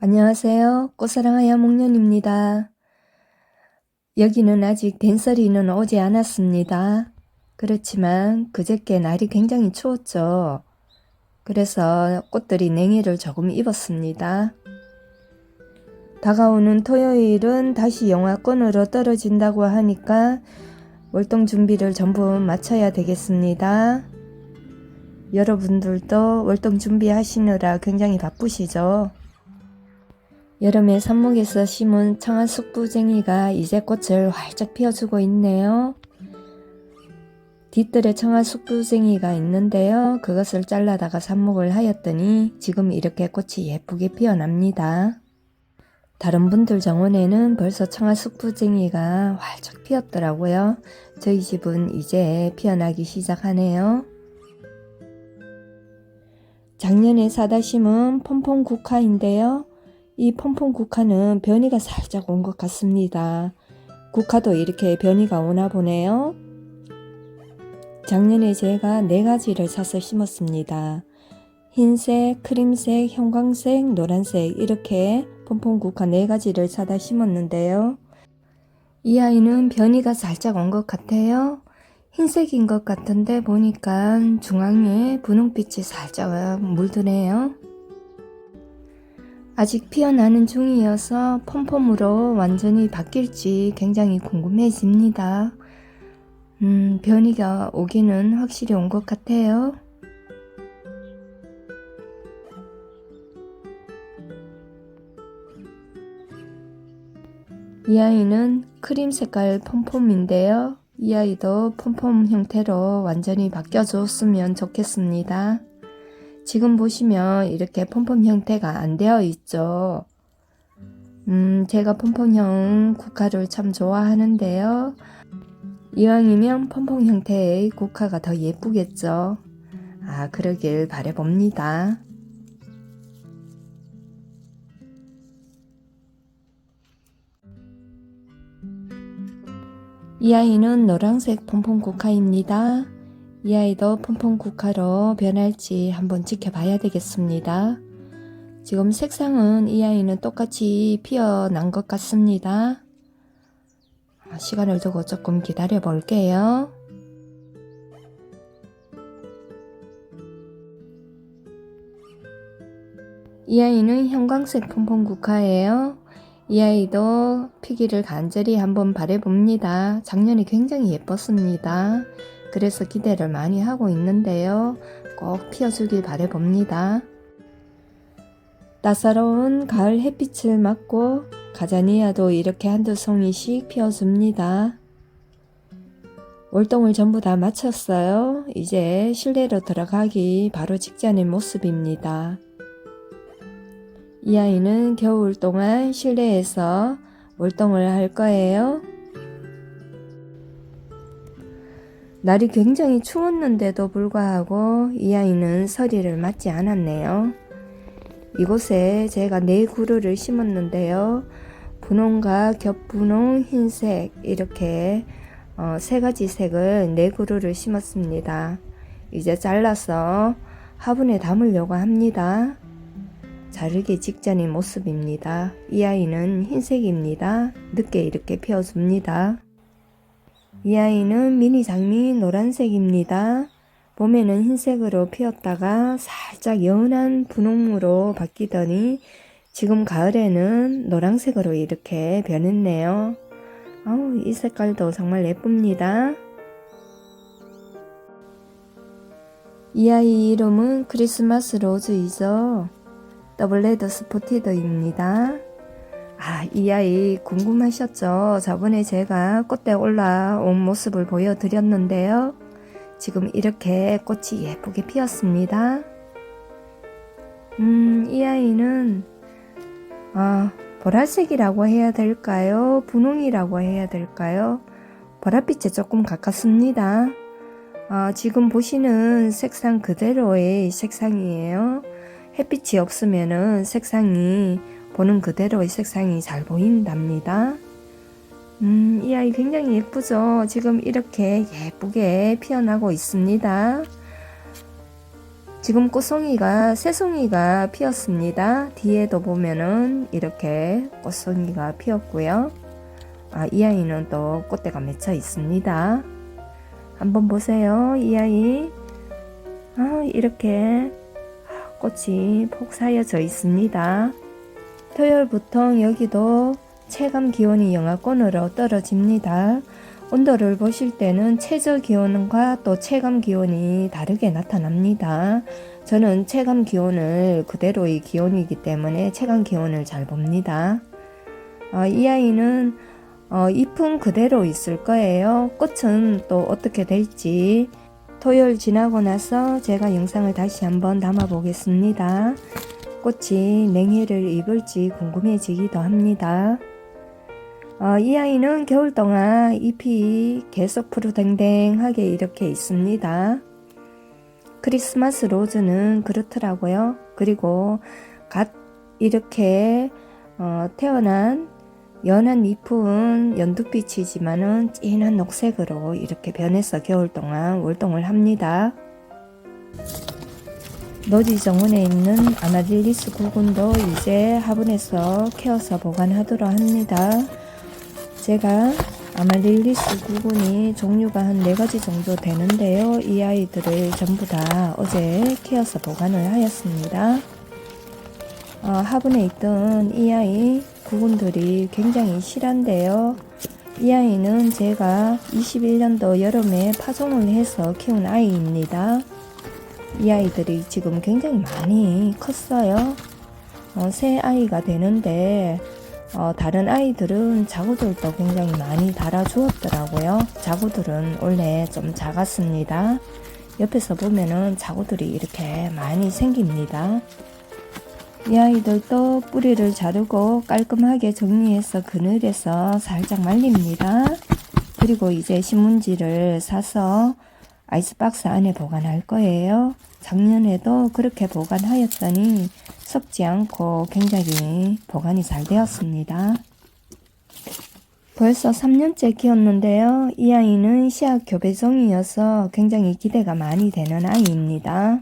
안녕하세요. 꽃사랑하야 목련입니다. 여기는 아직 댄서리는 오지 않았습니다. 그렇지만 그저께 날이 굉장히 추웠죠. 그래서 꽃들이 냉이를 조금 입었습니다. 다가오는 토요일은 다시 영화권으로 떨어진다고 하니까 월동 준비를 전부 마쳐야 되겠습니다. 여러분들도 월동 준비하시느라 굉장히 바쁘시죠? 여름에 삽목에서 심은 청아 숙부쟁이가 이제 꽃을 활짝 피워주고 있네요. 뒤뜰에 청아 숙부쟁이가 있는데요. 그것을 잘라다가 삽목을 하였더니 지금 이렇게 꽃이 예쁘게 피어납니다. 다른 분들 정원에는 벌써 청아 숙부쟁이가 활짝 피었더라고요. 저희 집은 이제 피어나기 시작하네요. 작년에 사다 심은 폼폼 국화인데요. 이 폼폼 국화는 변이가 살짝 온 것 같습니다. 국화도 이렇게 변이가 오나 보네요. 작년에 제가 네 가지를 사서 심었습니다. 흰색, 크림색, 형광색, 노란색 이렇게 폼폼 국화 네 가지를 사다 심었는데요. 이 아이는 변이가 살짝 온 것 같아요. 흰색인 것 같은데 보니까 중앙에 분홍빛이 살짝 물드네요. 아직 피어나는 중이어서 폼폼으로 완전히 바뀔지 굉장히 궁금해집니다. 음, 변이가 오기는 확실히 온 것 같아요. 이 아이는 크림 색깔 폼폼인데요. 이 아이도 폼폼 형태로 완전히 바뀌어줬으면 좋겠습니다. 지금 보시면 이렇게 폼폼 형태가 안 되어 있죠. 음, 제가 폼폼형 국화를 참 좋아하는데요. 이왕이면 폼폼 형태의 국화가 더 예쁘겠죠. 아, 그러길 바래봅니다. 이 아이는 노란색 폼폼 국화입니다. 이 아이도 폼폼 국화로 변할지 한번 지켜봐야 되겠습니다. 지금 색상은 이 아이는 똑같이 피어난 것 같습니다. 아, 시간을 두고 조금 기다려 볼게요. 이 아이는 형광색 폼폼 국화예요. 이 아이도 피기를 간절히 한번 바래봅니다. 작년에 굉장히 예뻤습니다. 그래서 기대를 많이 하고 있는데요. 꼭 피어주길 바래봅니다. 따사로운 가을 햇빛을 맞고 가자니아도 이렇게 한두 송이씩 피어줍니다. 월동을 전부 다 마쳤어요. 이제 실내로 들어가기 바로 직전의 모습입니다. 이 아이는 겨울 동안 실내에서 월동을 할 거예요. 날이 굉장히 추웠는데도 불구하고 이 아이는 서리를 맞지 않았네요. 이곳에 제가 네 그루를 심었는데요. 분홍과 겹분홍, 흰색 이렇게 어, 세 가지 색을 네 그루를 심었습니다. 이제 잘라서 화분에 담으려고 합니다. 자르기 직전의 모습입니다. 이 아이는 흰색입니다. 늦게 이렇게 피어줍니다. 이 아이는 미니 장미 노란색입니다. 봄에는 흰색으로 피었다가 살짝 연한 분홍으로 바뀌더니 지금 가을에는 노란색으로 이렇게 변했네요. 아우, 이 색깔도 정말 예쁩니다. 이 아이 이름은 크리스마스 로즈이죠. 더블레드 스포티드입니다. 아, 이 아이 궁금하셨죠? 저번에 제가 꽃대 올라온 모습을 보여드렸는데요. 지금 이렇게 꽃이 예쁘게 피었습니다. 음, 이 아이는, 아, 보라색이라고 해야 될까요? 분홍이라고 해야 될까요? 보랏빛에 조금 가깝습니다. 아, 지금 보시는 색상 그대로의 색상이에요. 햇빛이 없으면은 색상이 보는 그대로의 색상이 잘 보인답니다. 음, 이 아이 굉장히 예쁘죠? 지금 이렇게 예쁘게 피어나고 있습니다. 지금 꽃송이가 새송이가 피었습니다. 뒤에도 보면은 이렇게 꽃송이가 피었고요. 아, 이 아이는 또 꽃대가 맺혀 있습니다. 한번 보세요. 이 아이. 아, 이렇게 꽃이 폭 사여져 있습니다. 토요일 부터 여기도 체감 기온이 영하권으로 떨어집니다. 온도를 보실 때는 최저 기온과 또 체감 기온이 다르게 나타납니다. 저는 체감 기온을 그대로의 기온이기 때문에 체감 기온을 잘 봅니다. 어, 이 아이는 어, 잎은 그대로 있을 거예요. 꽃은 또 어떻게 될지 토요일 지나고 나서 제가 영상을 다시 한번 담아 보겠습니다. 꽃이 냉해를 입을지 궁금해지기도 합니다. 어, 이 아이는 겨울 동안 잎이 계속 푸르댕댕하게 이렇게 있습니다. 크리스마스 로즈는 그렇더라고요. 그리고 갓 이렇게 어, 태어난 연한 잎은 연두빛이지만은 진한 녹색으로 이렇게 변해서 겨울 동안 월동을 합니다. 노지 정원에 있는 아마딜리스 구근도 이제 화분에서 캐어서 보관하도록 합니다. 제가 아마릴리스 구근이 종류가 한네 가지 정도 되는데요. 이 아이들을 전부 다 어제 키워서 보관을 하였습니다. 어, 화분에 있던 이 아이 구근들이 굉장히 실한데요. 이 아이는 제가 21년도 여름에 파종을 해서 키운 아이입니다. 이 아이들이 지금 굉장히 많이 컸어요. 어, 새 아이가 되는데 어, 다른 아이들은 자구들도 굉장히 많이 달아주었더라고요. 자구들은 원래 좀 작았습니다. 옆에서 보면은 자구들이 이렇게 많이 생깁니다. 이 아이들도 뿌리를 자르고 깔끔하게 정리해서 그늘에서 살짝 말립니다. 그리고 이제 신문지를 사서 아이스박스 안에 보관할 거예요. 작년에도 그렇게 보관하였더니 썩지 않고 굉장히 보관이 잘 되었습니다. 벌써 3년째 키웠는데요. 이 아이는 씨앗 교배종이어서 굉장히 기대가 많이 되는 아이입니다.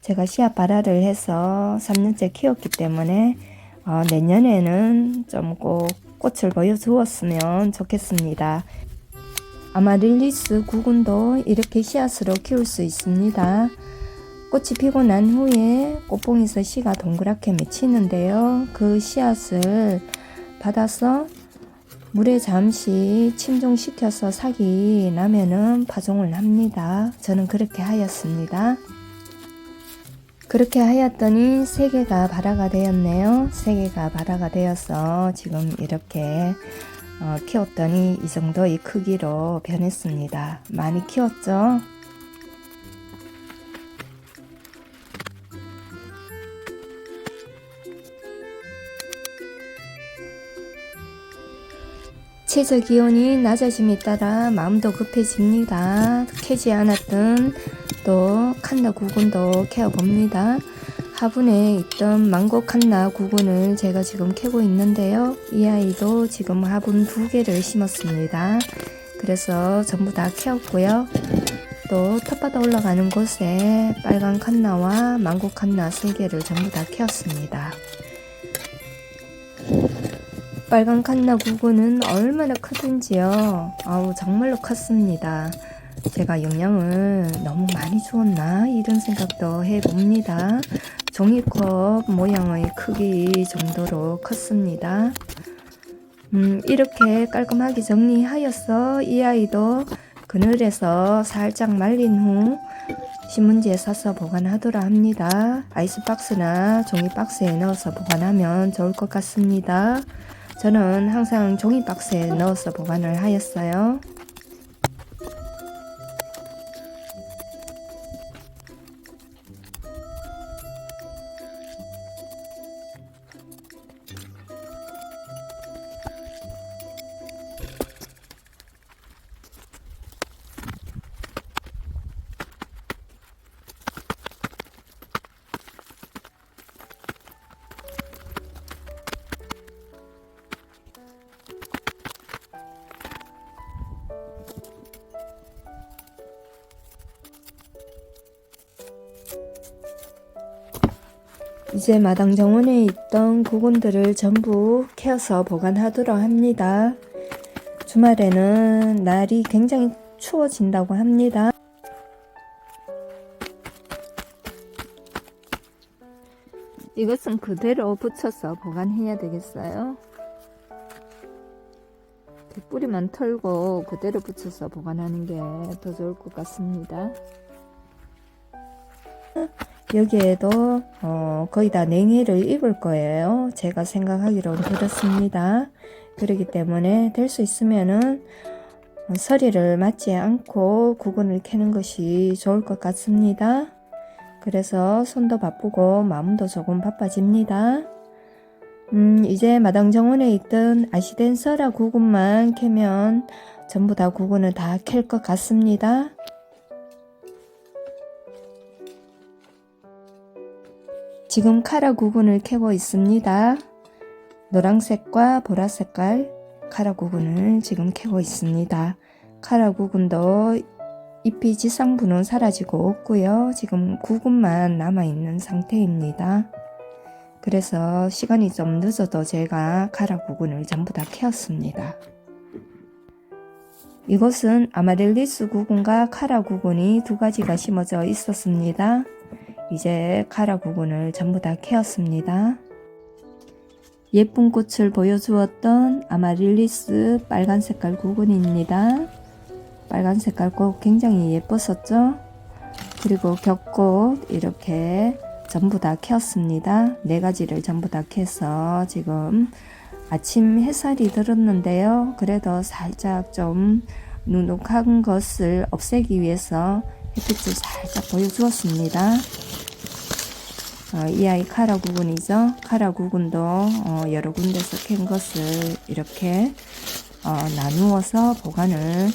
제가 씨앗 발화를 해서 3년째 키웠기 때문에 어, 내년에는 좀 꼭 꽃을 보여주었으면 좋겠습니다. 아마 릴리스 구근도 이렇게 씨앗으로 키울 수 있습니다. 꽃이 피고 난 후에 꽃봉에서 씨가 동그랗게 맺히는데요. 그 씨앗을 받아서 물에 잠시 침종시켜서 sak이 나면은 파종을 합니다. 저는 그렇게 하였습니다. 그렇게 하였더니 세 개가 발화가 되었네요. 세 개가 발화가 되어서 지금 이렇게 어, 키웠더니 이 정도의 크기로 변했습니다. 많이 키웠죠? 최저 기온이 낮아짐에 따라 마음도 급해집니다. 캐지 않았던 또 칸나 구근도 캐어봅니다. 화분에 있던 망고 칸나 구근을 제가 지금 캐고 있는데요. 이 아이도 지금 화분 두 개를 심었습니다. 그래서 전부 다 캐었고요. 또 텃밭에 올라가는 곳에 빨간 칸나와 망고 칸나 세 개를 전부 다 캐었습니다. 빨간 칸나 구구는 얼마나 크든지요. 아우 정말로 컸습니다. 제가 영양을 너무 많이 주었나 이런 생각도 해봅니다. 종이컵 모양의 크기 정도로 컸습니다. 음, 이렇게 깔끔하게 정리하여서 이 아이도 그늘에서 살짝 말린 후 신문지에 싸서 보관하도록 합니다. 아이스박스나 종이박스에 넣어서 보관하면 좋을 것 같습니다. 저는 항상 종이 박스에 넣어서 보관을 하였어요. 이제 마당 정원에 있던 구근들을 전부 캐어서 보관하도록 합니다. 주말에는 날이 굉장히 추워진다고 합니다. 이것은 그대로 붙여서 보관해야 되겠어요. 뿌리만 털고 그대로 붙여서 보관하는 게 더 좋을 것 같습니다. 여기에도 어, 거의 다 냉해를 입을 거예요. 제가 생각하기로는 그렇습니다. 그렇기 때문에 될 수 있으면은 어, 서리를 맞지 않고 구근을 캐는 것이 좋을 것 같습니다. 그래서 손도 바쁘고 마음도 조금 바빠집니다. 음, 이제 마당 정원에 있던 아시덴 서라 구근만 캐면 전부 다 구근을 다 캘 것 같습니다. 지금 카라 구근을 캐고 있습니다. 노란색과 보라색깔 카라 구근을 지금 캐고 있습니다. 카라 구근도 잎이 지상부는 사라지고 없고요. 지금 구근만 남아있는 상태입니다. 그래서 시간이 좀 늦어도 제가 카라 구근을 전부 다 캐었습니다. 이곳은 아마델리스 구근과 카라 구근이 두 가지가 심어져 있었습니다. 이제 카라 구근을 전부 다 캐었습니다. 예쁜 꽃을 보여주었던 아마릴리스 빨간 색깔 구근입니다. 빨간 색깔 꽃 굉장히 예뻤었죠? 그리고 겹꽃 이렇게 전부 다 캐었습니다. 네 가지를 전부 다 캐서 지금 아침 햇살이 들었는데요. 그래도 살짝 좀 누눅한 것을 없애기 위해서 햇빛을 살짝 보여주었습니다. 어, 이 아이 카라 구근이죠. 카라 구근도 어, 여러 군데서 캔 것을 이렇게 어, 나누어서 보관을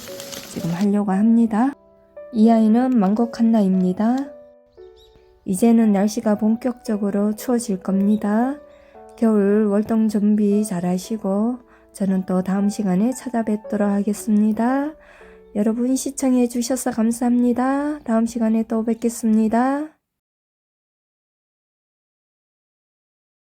지금 하려고 합니다. 이 아이는 망고 칸나입니다. 이제는 날씨가 본격적으로 추워질 겁니다. 겨울 월동 준비 잘 하시고 저는 또 다음 시간에 찾아뵙도록 하겠습니다. 여러분 시청해 주셔서 감사합니다. 다음 시간에 또 뵙겠습니다.